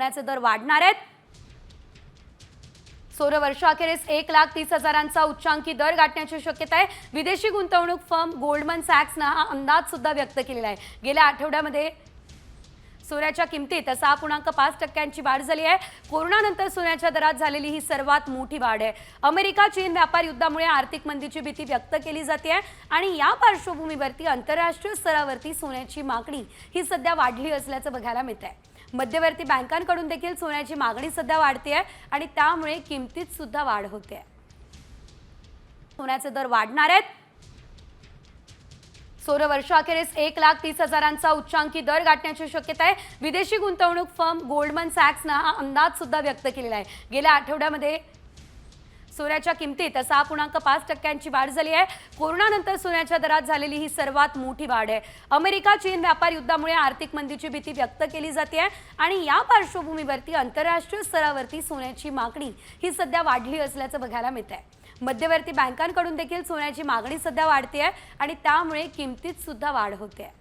सोन्याचे दर वाढणार आहेत. सोनं वर्षाअखेरीस एक लाख तीस हजारांचा उच्चांकी दर गाठण्याची शक्यता आहे. विदेशी गुंतवणूक फर्म गोल्डमन सॅक्सनं हा अंदाज सुद्धा व्यक्त केलेला आहे. गेल्या आठवड्यामध्ये सोन्याच्या किमतीत सहा पूर्णांक पाच टक्क्यांची वाढ झाली आहे. कोरोनानंतर सोन्याच्या दरात झालेली ही सर्वात मोठी वाढ आहे. अमेरिका चीन व्यापार युद्धामुळे आर्थिक मंदीची भीती व्यक्त केली जाते आहे आणि या पार्श्वभूमीवरती आंतरराष्ट्रीय स्तरावरती सोन्याची मागणी ही सध्या वाढली असल्याचं बघायला मिळत आहे मध्यवर्ती बँकांकडून देखील सोन्याची मागणी सध्या वाढते आहे आणि त्यामुळे किमतीत सुद्धा वाढ होते आहे. सोन्याचे दर वाढणार आहेत. सोनं वर्षाअखेरीस एक लाख तीस हजारांचा उच्चांकी दर गाठण्याची शक्यता आहे. विदेशी गुंतवणूक फर्म गोल्डमन सॅक्सनं हा अंदाज सुद्धा व्यक्त केलेला आहे. गेल्या आठवड्यामध्ये सोन्याच्या किमतीत सहा पूर्णांक पाच टक्क्यांची वाढ झाली आहे. कोरोनानंतर सोन्याच्या दरात झालेली ही सर्वात मोठी वाढ आहे. अमेरिका चीन व्यापार युद्धामुळे आर्थिक मंदीची भीती व्यक्त केली जाते आहे. आणि या पार्श्वभूमीवरती आंतरराष्ट्रीय स्तरावरती सोन्याची मागणी ही सध्या वाढली असल्याचं बघायला मिळत आहे मध्यवर्ती बँकांकडून देखील सोन्याची मागणी सध्या वाढते आहे आणि त्यामुळे किमतीत सुद्धा वाढ होते आहे